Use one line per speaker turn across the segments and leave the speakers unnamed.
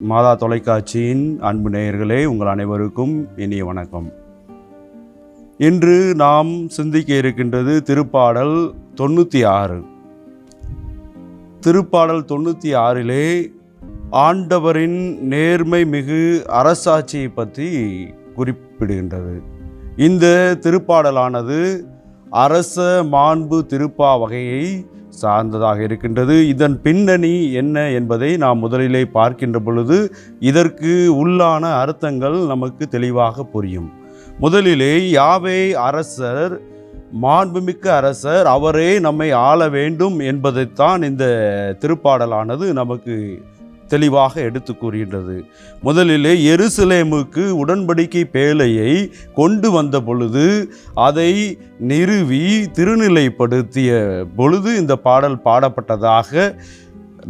மாதா தொலைக்காட்சியின் அன்பு நேயர்களே உங்கள் அனைவருக்கும் இனிய வணக்கம். இன்று நாம் சிந்திக்க இருக்கின்றது திருப்பாடல் தொண்ணூற்றி ஆறு திருப்பாடல் தொண்ணூற்றி ஆறிலே ஆண்டவரின் நேர்மை மிகு அரசாட்சியை பற்றி குறிப்பிடுகின்றது. இந்த திருப்பாடலானது அரச மாண்பு திருப்பா வகையை சார்ந்ததாக இருக்கின்றது. இதன் பின்னணி என்ன என்பதை நாம் முதலிலே பார்க்கின்ற பொழுது இதற்கு உள்ளான அர்த்தங்கள் நமக்கு தெளிவாக புரியும். முதலிலே யாவே அரசர் மாண்புமிக்க அரசர் அவரே நம்மை ஆள வேண்டும் என்பதைத்தான் இந்த திருப்பாடலானது நமக்கு தெளிவாக எடுத்து கூறுகின்றது. முதலிலே எருசலேமுக்கு உடன்படிக்கை பேழையை கொண்டு வந்த பொழுது அதை நிறுவி திருநிலைப்படுத்திய பொழுது இந்த பாடல் பாடப்பட்டதாக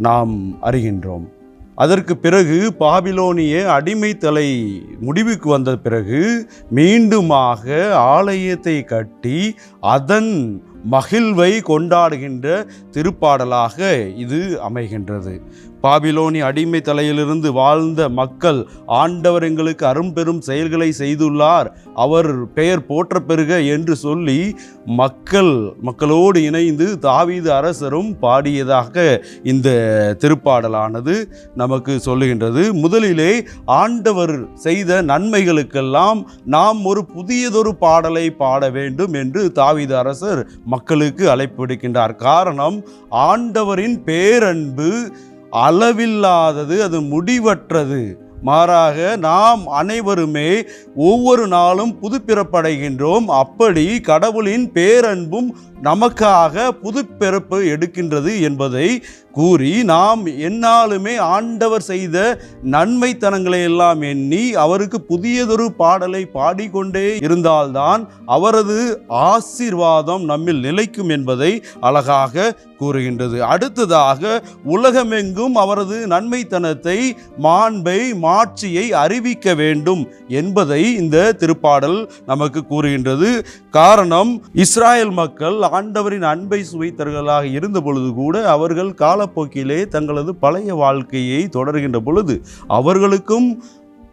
நாம் அறிகின்றோம். அதற்கு பிறகு பாபிலோனிய அடிமைத்தலை முடிவுக்கு வந்த பிறகு மீண்டுமாக ஆலயத்தை கட்டி அதன் மகிழ்வை கொண்டாடுகின்ற திருப்பாடலாக இது அமைகின்றது. பாபிலோனி அடிமை தலையிலிருந்து வாழ்ந்த மக்கள் ஆண்டவர் எங்களுக்கு அரும்பெரும் செயல்களை செய்துள்ளார். அவர் பெயர் போற்ற பெறுக என்று சொல்லி மக்கள் மக்களோடு இணைந்து தாவீது அரசரும் பாடியதாக இந்த திருப்பாடலானது நமக்கு சொல்லுகின்றது. முதலிலே ஆண்டவர் செய்த நன்மைகளுக்கெல்லாம் நாம் ஒரு புதியதொரு பாடலை பாட வேண்டும் என்று தாவீது அரசர் மக்களுக்கு அழைப்பு விடுக்கின்றார். காரணம் ஆண்டவரின் பேரன்பு அளவில்லாதது அது முடிவற்றது. மாறாக நாம் அனைவருமே ஒவ்வொரு நாளும் புதுப்பிறப்படைகின்றோம். அப்படி கடவுளின் பேரன்பும் நமக்காக புதுப்பிறப்பு எடுக்கின்றது என்பதை கூறி நாம் என்னாலுமே ஆண்டவர் செய்த நன்மைத்தனங்களை எல்லாம் எண்ணி அவருக்கு புதியதொரு பாடலை பாடிக்கொண்டே இருந்தால்தான் அவரது ஆசீர்வாதம் நம்மில் நிலைக்கும் என்பதை அழகாக கூறுகின்றது. அடுத்ததாக உலகமெங்கும் அவரது நன்மைத்தனத்தை மாண்பை மாட்சியை அறிவிக்க வேண்டும் என்பதை இந்த திருப்பாடல் நமக்கு கூறுகின்றது. காரணம் இஸ்ராயல் மக்கள் ஆண்டவரின் அன்பை சுவைத்தர்களாக இருந்த பொழுது கூட அவர்கள் காலப்போக்கிலே தங்களது பழைய வாழ்க்கையை தொடர்கின்ற பொழுது அவர்களுக்கும்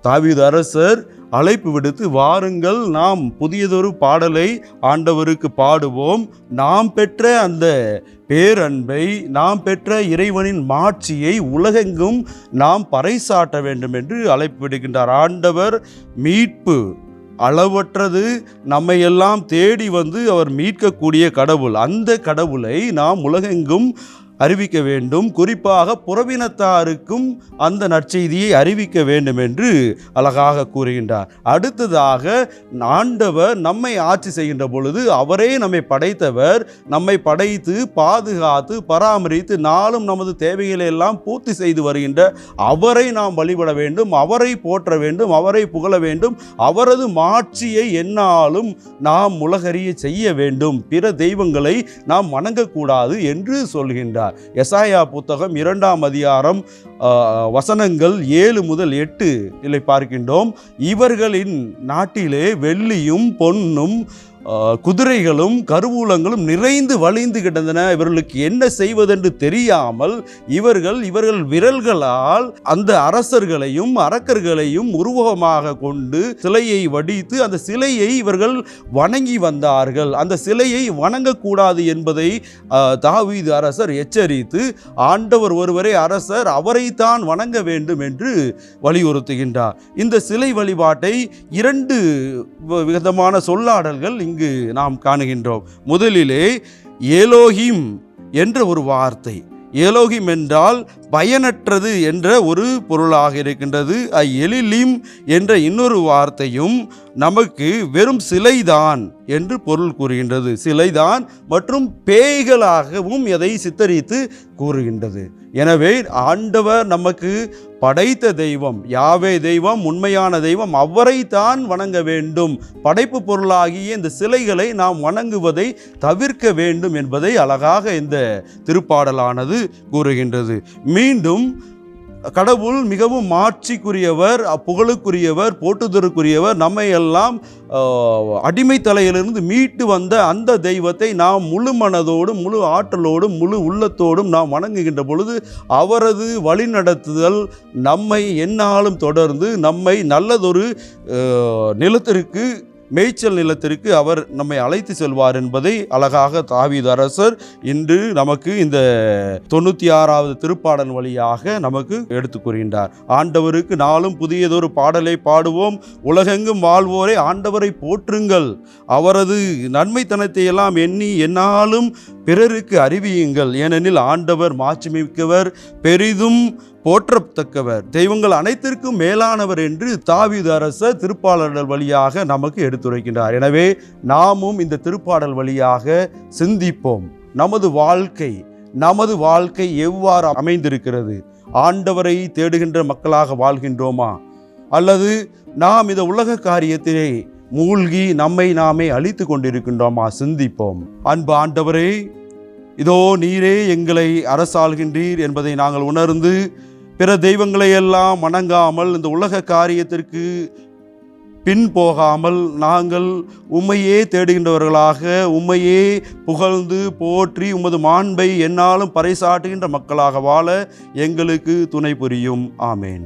தாவீது அரசர் அழைப்பு விடுத்து வாருங்கள் நாம் புதியதொரு பாடலை ஆண்டவருக்கு பாடுவோம். நாம் பெற்ற அந்த பேரன்பை நாம் பெற்ற இறைவனின் மாட்சியை உலகெங்கும் நாம் பறைசாட்ட வேண்டும் என்று அழைப்பு விடுகின்றார் ஆண்டவர் மீட்பு அளவற்றது. நம்மை எல்லாம் தேடி வந்து அவர் மீட்கக்கூடிய கடவுள். அந்த கடவுளை நாம் உலகெங்கும் அறிவிக்க வேண்டும். குறிப்பாக புறவினத்தாருக்கும் அந்த நற்செய்தியை அறிவிக்க வேண்டும் என்று அழகாக கூறுகின்றார். அடுத்ததாக ஆண்டவர் நம்மை ஆட்சி செய்கின்ற பொழுது அவரே நம்மை படைத்தவர். நம்மை படைத்து பாதுகாத்து பராமரித்து நாளும் நமது தேவைகளை எல்லாம் பூர்த்தி செய்து வருகின்ற அவரை நாம் வழிபட வேண்டும் அவரை போற்ற வேண்டும் அவரை புகழ வேண்டும் அவரது மாட்சியை என்னாலும் நாம் உலகறிய செய்ய வேண்டும். பிற தெய்வங்களை நாம் வணங்கக்கூடாது என்று சொல்கின்றார். எசாயா புத்தகம் இரண்டாம் அதிகாரம் வசனங்கள் ஏழு முதல் எட்டு இல்லை பார்க்கின்றோம். இவர்களின் நாட்டிலே வெள்ளியும் பொன்னும் குதிரைகளும் கருவூலங்களும் நிறைந்து வழிந்து கிடந்தன. இவர்களுக்கு என்ன செய்வதென்று தெரியாமல் இவர்கள் இவர்கள் விரல்களால் அந்த அரசர்களையும் அரக்கர்களையும் உருவகமாக கொண்டு சிலையை வடித்து அந்த சிலையை இவர்கள் வணங்கி வந்தார்கள். அந்த சிலையை வணங்கக்கூடாது என்பதை தாவீது அரசர் எச்சரித்து ஆண்டவர் ஒருவரே அரசர் அவரைத்தான் வணங்க வேண்டும் என்று வலியுறுத்துகின்றார். இந்த சிலை வழிபாட்டை இரண்டு விதமான சொல்லாடல்கள் இங்கு நாம் காணுகின்றோம். முதலிலே ஏலோஹிம் என்ற ஒரு வார்த்தை. ஏலோகிம் என்றால் பயனற்றது என்ற ஒரு பொருளாக இருக்கின்றது. எலிலிம் என்ற இன்னொரு வார்த்தையும் நமக்கு வெறும் சிலைதான் என்று பொருள் கூறுகின்றது. சிலைதான் மற்றும் பேய்களாகவும் எதை சித்தரித்து கூறுகின்றது. எனவே ஆண்டவர் நமக்கு படைத்த தெய்வம் யாவே தெய்வம் உண்மையான தெய்வம் அவரை தான் வணங்க வேண்டும். படைப்பு பொருளாகிய இந்த சிலைகளை நாம் வணங்குவதை தவிர்க்க வேண்டும் என்பதை அழகாக இந்த திருப்பாடலானது கூறுகின்றது. மீண்டும் கடவுள் மிகவும் மாட்சிக்குரியவர் புகழுக்குரியவர் போட்டுதருக்குரியவர் நம்மை எல்லாம் அடிமை தலையிலிருந்து மீட்டு வந்த அந்த தெய்வத்தை நாம் முழு மனதோடும் முழு ஆற்றலோடும் முழு உள்ளத்தோடும் நாம் வணங்குகின்ற பொழுது அவரது வழிநடத்துதல் நம்மை என்னாலும் தொடர்ந்து நம்மை நல்லதொரு நிலத்திற்கு மேய்ச்சல் நிலத்திற்கு அவர் நம்மை அழைத்து செல்வார் என்பதை அழகாக தாவீது அரசர் இன்று நமக்கு இந்த தொண்ணூற்றி ஆறாவது திருப்பாடல் வழியாக நமக்கு எடுத்து கூறுகின்றார். ஆண்டவருக்கு நாளும் புதியதொரு பாடலை பாடுவோம். உலகெங்கும் வாழ்வோரை ஆண்டவரை போற்றுங்கள். அவரது நன்மைத்தனத்தை எல்லாம் எண்ணி என்னாலும் பிறருக்கு அறிவியுங்கள். ஏனெனில் ஆண்டவர் மாட்சிமிக்கவர் பெரிதும் போற்றத்தக்கவர். தெய்வங்கள் அனைத்திற்கும் மேலானவர் என்று தாவீது அரசர் திருப்பாளர்கள் வழியாக நமக்கு எடுத்துரைக்கின்றார். எனவே நாமும் இந்த திருப்பாடல் வழியாக சிந்திப்போம். நமது வாழ்க்கை நமது வாழ்க்கை எவ்வாறு அமைந்திருக்கிறது? ஆண்டவரை தேடுகின்ற மக்களாக வாழ்கின்றோமா? அல்லது நாம் இந்த உலக காரியத்திலே மூழ்கி நம்மை நாமே அழித்து கொண்டிருக்கின்றோமா சிந்திப்போம். அன்பு ஆண்டவரே இதோ நீரே எங்களை அரசாள்கின்றீர் என்பதை நாங்கள் உணர்ந்து பிற தெய்வங்களை எல்லாம் வணங்காமல் இந்த உலக காரியத்திற்கு பின் போகாமல் நாங்கள் உம்மையே தேடுகின்றவர்களாக உம்மையே புகழ்ந்து போற்றி உமது மாண்பை என்னாலும் பறைசாட்டுகின்ற மக்களாக வாழ எங்களுக்கு துணை புரியும். ஆமேன்.